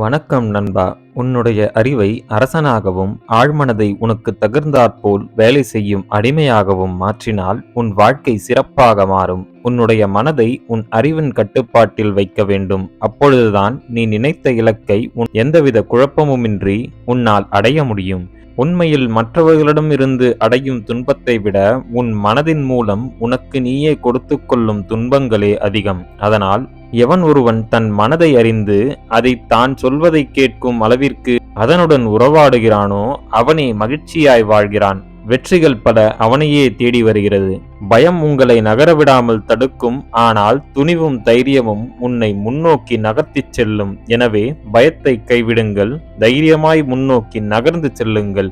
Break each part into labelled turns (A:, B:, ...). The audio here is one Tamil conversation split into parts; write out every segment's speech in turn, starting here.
A: வணக்கம் நண்பா. உன்னுடைய அறிவை அரசனாகவும் ஆழ்மனதை உனக்கு தகுந்தாற்போல் வேலை செய்யும் அடிமையாகவும் மாற்றினால் உன் வாழ்க்கை சிறப்பாக மாறும். உன்னுடைய மனதை உன் அறிவின் கட்டுப்பாட்டில் வைக்க வேண்டும். அப்பொழுதுதான் நீ நினைத்த இலக்கை உன் எந்தவித குழப்பமுமின்றி உன்னால் அடைய முடியும். உண்மையில் மற்றவர்களிடமிருந்து அடையும் துன்பத்தை விட உன் மனதின் மூலம் உனக்கு நீயே கொடுத்து கொள்ளும் துன்பங்களே அதிகம். அதனால் எவன் ஒருவன் தன் மனதை அறிந்து அதை தான் சொல்வதை கேட்கும் அளவிற்கு அதனுடன் உறவாடுகிறானோ அவனே மகிழ்ச்சியாய் வாழ்கிறான். வெற்றிகள் பல அவனையே தேடி வருகிறது. பயம் உங்களை நகரவிடாமல் தடுக்கும் ஆனால் துணிவும் தைரியமும் உன்னை முன்னோக்கி நகர்த்திச் செல்லும். எனவே பயத்தை கைவிடுங்கள் தைரியமாய் முன்னோக்கி நகர்ந்து செல்லுங்கள்.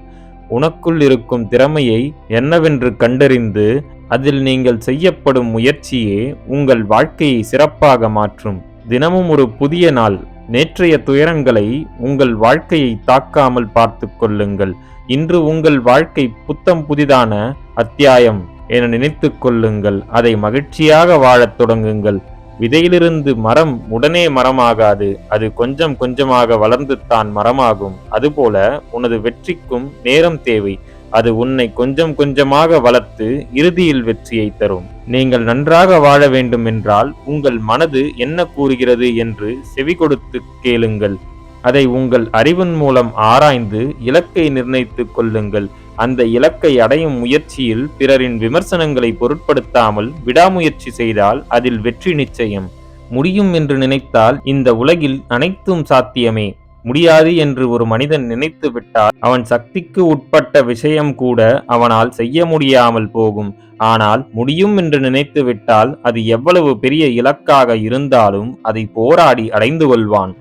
A: உனக்குள் இருக்கும் திறமையை என்னவென்று கண்டறிந்து அதில் நீங்கள் செய்யப்படும் முயற்சியே உங்கள் வாழ்க்கையை சிறப்பாக மாற்றும். தினமும் ஒரு புதிய நாள். நேற்றைய துயரங்களை உங்கள் வாழ்க்கையை தாக்காமல் பார்த்து கொள்ளுங்கள். இன்று உங்கள் வாழ்க்கை புத்தம் புதிதான அத்தியாயம் என நினைத்து கொள்ளுங்கள். அதை மகிழ்ச்சியாக வாழத் தொடங்குங்கள். விதையிலிருந்து மரம் உடனே மரமாகாது. அது கொஞ்சம் கொஞ்சமாக வளர்ந்து தான் மரமாகும். அதுபோல உனது வெற்றிக்கும் நேரம் தேவை. அது உன்னை கொஞ்சம் கொஞ்சமாக வளர்த்து இறுதியில் வெற்றியை தரும். நீங்கள் நன்றாக வாழ வேண்டும் என்றால் உங்கள் மனது என்ன கூறுகிறது என்று செவி கொடுத்து கேளுங்கள். அதை உங்கள் அறிவின் மூலம் ஆராய்ந்து இலக்கை நிர்ணயித்துக் கொள்ளுங்கள். அந்த இலக்கை அடையும் முயற்சியில் பிறரின் விமர்சனங்களை பொருட்படுத்தாமல் விடாமுயற்சி செய்தால் அதில் வெற்றி நிச்சயம். முடியும் என்று நினைத்தால் இந்த உலகில் அனைத்தும் சாத்தியமே. முடியாது என்று ஒரு மனிதன் நினைத்து விட்டால் அவன் சக்திக்கு உட்பட்ட விஷயம் கூட அவனால் செய்ய முடியாமல் போகும். ஆனால் முடியும் என்று நினைத்து விட்டால் அது எவ்வளவு பெரிய இலக்காக இருந்தாலும் அதை போராடி அடைந்து கொள்வான்.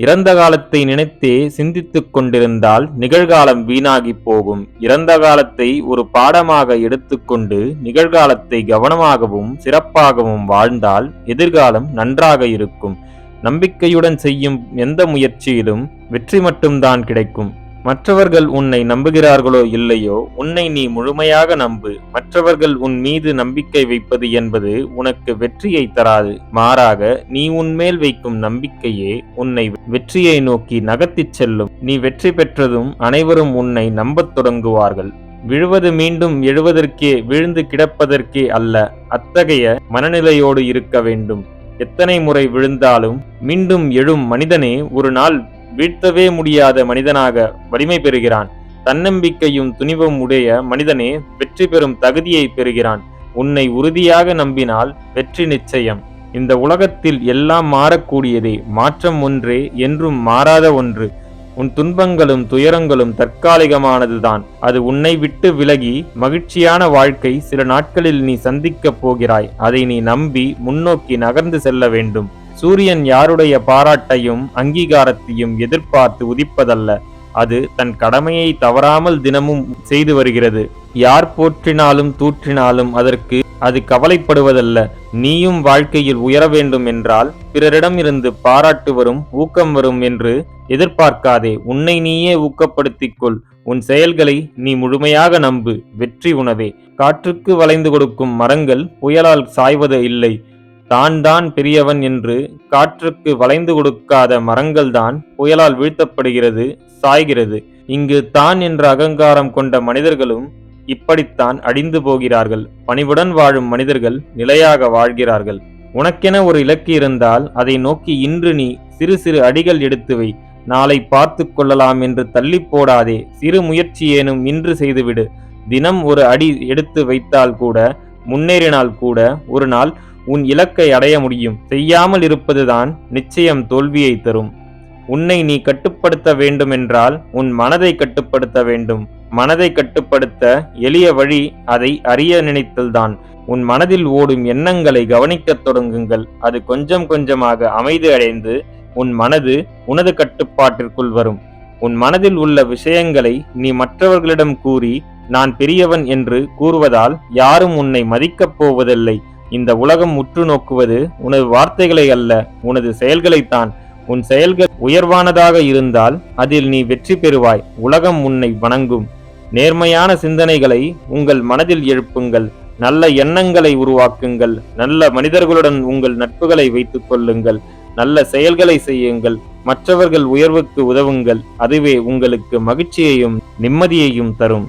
A: இறந்த காலத்தை நினைத்தே சிந்தித்துக் கொண்டிருந்தால் நிகழ்காலம் வீணாகி போகும். இறந்த காலத்தை ஒரு பாடமாக எடுத்துக்கொண்டு நிகழ்காலத்தை கவனமாகவும் சிறப்பாகவும் வாழ்ந்தால் எதிர்காலம் நன்றாக இருக்கும். நம்பிக்கையுடன் செய்யும் எந்த முயற்சியிலும் வெற்றி மட்டும்தான் கிடைக்கும். மற்றவர்கள் உன்னை நம்புகிறார்களோ இல்லையோ உன்னை நீ முழுமையாக நம்பு. மற்றவர்கள் உன் மீது நம்பிக்கை வைப்பது என்பது உனக்கு வெற்றியை தராது. மாறாக நீ உன்மேல் வைக்கும் நம்பிக்கையே உன்னை வெற்றியை நோக்கி நகர்த்திச் செல்லும். நீ வெற்றி பெற்றதும் அனைவரும் உன்னை நம்பத் தொடங்குவார்கள். விழுவது மீண்டும் எழுவதற்கே விழுந்து கிடப்பதற்கே அல்ல அத்தகைய மனநிலையோடு இருக்க வேண்டும். எத்தனை முறை விழுந்தாலும் மீண்டும் எழும் மனிதனே ஒரு நாள் வீழ்த்தவே முடியாத மனிதனாக வலிமை பெறுகிறான். தன்னம்பிக்கையும் துணிவும் உடைய மனிதனே வெற்றி பெறும் தகுதியை பெறுகிறான். உன்னை உறுதியாக நம்பினால் வெற்றி நிச்சயம். இந்த உலகத்தில் எல்லாம் மாறக்கூடியதே மாற்றம் ஒன்றே என்றும் மாறாத ஒன்று. உன் துன்பங்களும் துயரங்களும் தற்காலிகமானதுதான். அது உன்னை விட்டு விலகி மகிழ்ச்சியான வாழ்க்கை சில நாட்களில் நீ சந்திக்கப் போகிறாய். அதை நீ நம்பி முன்னோக்கி நகர்ந்து செல்ல வேண்டும். சூரியன் யாருடைய பாராட்டையும் அங்கீகாரத்தையும் எதிர்பார்த்து உதிப்பதல்ல. அது தன் கடமையை தவறாமல் தினமும் செய்து வருகிறது. யார் போற்றினாலும் தூற்றினாலும் அதற்கு அது கவலைப்படுவதல்ல. நீயும் வாழ்க்கையில் உயர வேண்டும் என்றால் பிறரிடம் இருந்து பாராட்டு வரும் ஊக்கம் வரும் என்று எதிர்பார்க்காதே. உன்னை நீயே ஊக்கப்படுத்திக் கொள் உன் செயல்களை நீ முழுமையாக நம்பு. வெற்றி உணவே. காற்றுக்கு வளைந்து கொடுக்கும் மரங்கள் புயலால் சாய்வது இல்லை. தான் தான் பெரியவன் என்று காற்றுக்கு வளைந்து கொடுக்காத மரங்கள்தான் புயலால் வீழ்த்தப்படுகிறது சாய்கிறது. இங்கு தான் என்ற அகங்காரம் கொண்ட மனிதர்களும் இப்படித்தான் அடிந்து போகிறார்கள். பணிவுடன் வாழும் மனிதர்கள் நிலையாக வாழ்கிறார்கள். உனக்கென ஒரு இலக்கு இருந்தால் அதை நோக்கி இன்று நீ சிறு சிறு அடிகள் எடுத்து வை. நாளை பார்த்து கொள்ளலாம் என்று தள்ளி போடாதே. சிறு முயற்சி ஏனும் இன்று செய்துவிடு. தினம் ஒரு அடி எடுத்து வைத்தால் கூட முன்னேறினால் கூட ஒரு நாள் உன் இலக்கை அடைய முடியும். செய்யாமல் இருப்பதுதான் நிச்சயம் தோல்வியை தரும். உன்னை நீ கட்டுப்படுத்த வேண்டுமென்றால் உன் மனதை கட்டுப்படுத்த வேண்டும். மனதை கட்டுப்படுத்த எளிய வழி அதை அறிய நினைத்தல்தான். உன் மனதில் ஓடும் எண்ணங்களை கவனிக்கத் தொடங்குங்கள். அது கொஞ்சம் கொஞ்சமாக அமைதி அடைந்து உன் மனது உனது கட்டுப்பாட்டிற்குள் வரும். உன் மனதில் உள்ள விஷயங்களை நீ மற்றவர்களிடம் கூறி நான் பெரியவன் என்று கூறுவதால் யாரும் உன்னை மதிக்கப் போவதில்லை. இந்த உலகம் உற்று நோக்குவது உனது வார்த்தைகளை அல்ல உனது செயல்களைத்தான். உன் செயல்கள் உயர்வானதாக இருந்தால் அதில் நீ வெற்றி பெறுவாய். உலகம் உன்னை வணங்கும். நேர்மையான சிந்தனைகளை உங்கள் மனதில் எழுப்புங்கள். நல்ல எண்ணங்களை உருவாக்குங்கள். நல்ல மனிதர்களுடன் உங்கள் நட்புகளை வைத்துக் கொள்ளுங்கள். நல்ல செயல்களை செய்யுங்கள். மற்றவர்கள் உயர்வுக்கு உதவுங்கள். அதுவே உங்களுக்கு மகிழ்ச்சியையும் நிம்மதியையும் தரும்.